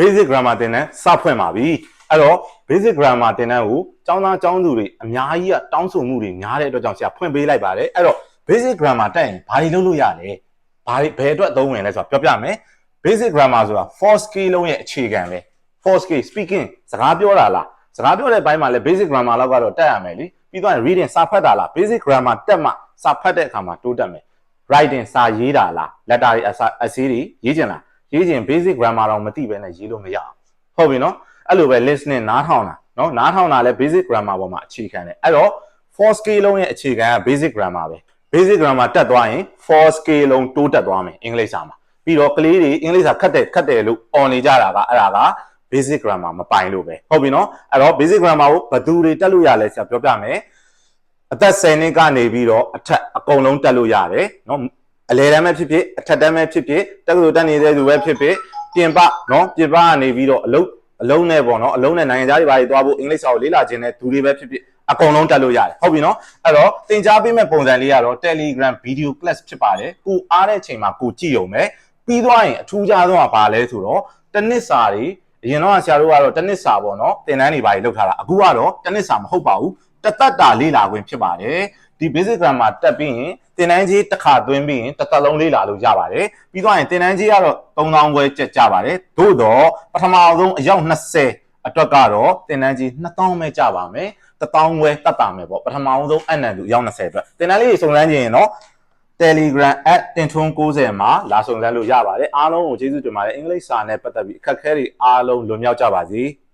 basic grammar သင်တန်းစဖွင့်ပါပြီအဲ့တော့ basic grammar သင်တန်းကိုចောင်းသားចောင်းသူတွေအများကြီးကတောင်းဆိုမှုတွေများတဲ့အတွက်ကြောင့်ဆရာဖွင့်ပေးလိုက်ပါတယ်အဲ့တော့ basic grammar တက်ရင်ဘာတွေလုပ်လို့ရလဲဘာတွေဘယ်အတွက်အသုံးဝင်လဲဆိုတာပြောပြမယ် basic grammar ဆိုတာ four skill လုံးရဲ့အခြေခံပဲ four skill speaking စကားပြောတာလားစကားပြောတဲ့ဘိုင်းမှာလည်း basic grammar လောက်ကတော့တက်ရမယ်လीပြီးတော့ reading စာဖတ်တာလား basic grammar တက်မှစာဖတ်တဲ့အခါမှာတိုးတက်မယ် writing စာရေးတာလား letter တွေအစာအစီးတွေရေးချင်လား ရေးချင် basic grammar တော့မသိဘဲနဲ့ရေးလို့မရအောင်ဟုတ်ပြီနော်အဲ့လိုပဲ listening နားထောင်တာနော်နားထောင်တာလည်း basic grammar ပေါ်မှာအခြေခံတယ်အဲ့တော့ four scale လုံးရဲ့အခြေခံက basic grammar ပဲ basic grammar တက်သွားရင် four scale လုံးတိုးတက်သွားမယ်အင်္ဂလိပ်စာမှာပြီးတော့ကလေးတွေအင်္ဂလိပ်စာခတ်တယ်ခတ်တယ်လို့អော်နေကြတာကအဲ့ဒါက basic grammar မပိုင်လို့ပဲဟုတ်ပြီနော်အဲ့တော့ basic grammar ကိုဘယ်သူတွေတက်လို့ရလဲဆရာပြောပြမယ်အသက်10နှစ်ကနေပြီးတော့အထက်အကုန်လုံးတက်လို့ရတယ်နော် အလဲတန်းပဲဖြစ်ဖြစ်အထက်တန်းပဲဖြစ်ဖြစ်တက္ကသိုလ်တက်နေတဲ့သူပဲဖြစ်ဖြစ်ပြင်ပနော်ပြင်ပကနေပြီးတော့အလုံးအလုံးနဲ့ပေါ့နော်အလုံးနဲ့နိုင်ငံသားတွေဘာတွေသွားဖို့အင်္ဂလိပ်စာကိုလေ့လာခြင်းနဲ့သူတွေပဲဖြစ်ဖြစ်အကုန်လုံးတက်လို့ရတယ်ဟုတ်ပြီနော်အဲ့တော့သင်ကြားပေးမဲ့ပုံစံလေးကတော့ Telegram video class ဖြစ်ပါတယ်ကိုအားတဲ့အချိန်မှာကိုကြည့်ရုံပဲပြီးသွားရင်အထူးခြားဆုံးကဘာလဲဆိုတော့တစ်နှစ်စာတွေအရင်တော့ဆရာတို့ကတော့တစ်နှစ်စာပေါ့နော်သင်တန်းတွေဘာတွေလောက်ထားတာအခုကတော့တစ်နှစ်စာမဟုတ်ပါဘူး တသက်တာလေ့လာခွင့်ဖြစ်ပါတယ်ဒီ basic grammar တက်ပြီးရင်သင်တန်းကြီးတစ်ခါသွင်းပြီးရင်တစ်သက်လုံးလေ့လာလို့ရပါတယ်ပြီးသွားရင်သင်တန်းကြီးကတော့3000ခွဲကျက်ကြပါတယ်သို့တော့ပထမဆုံးအယောက်20အတွက်ကတော့သင်တန်းကြီး2000ပဲကြပါမယ်1000ခွဲတတ်တာမယ်ပေါ့ပထမဆုံးအနံတူအယောက်20အတွက်သင်တန်းလေးစုံစမ်းခြင်းရင်တော့ Telegram @tinton90 မှာလာစုံစမ်းလို့ရပါတယ်အားလုံးကိုကျေးဇူးတင်ပါတယ်အင်္ဂလိပ်စာနဲ့ပတ်သက်ပြီးအခက်အခဲတွေအားလုံးလွန်မြောက်ကြပါစေ။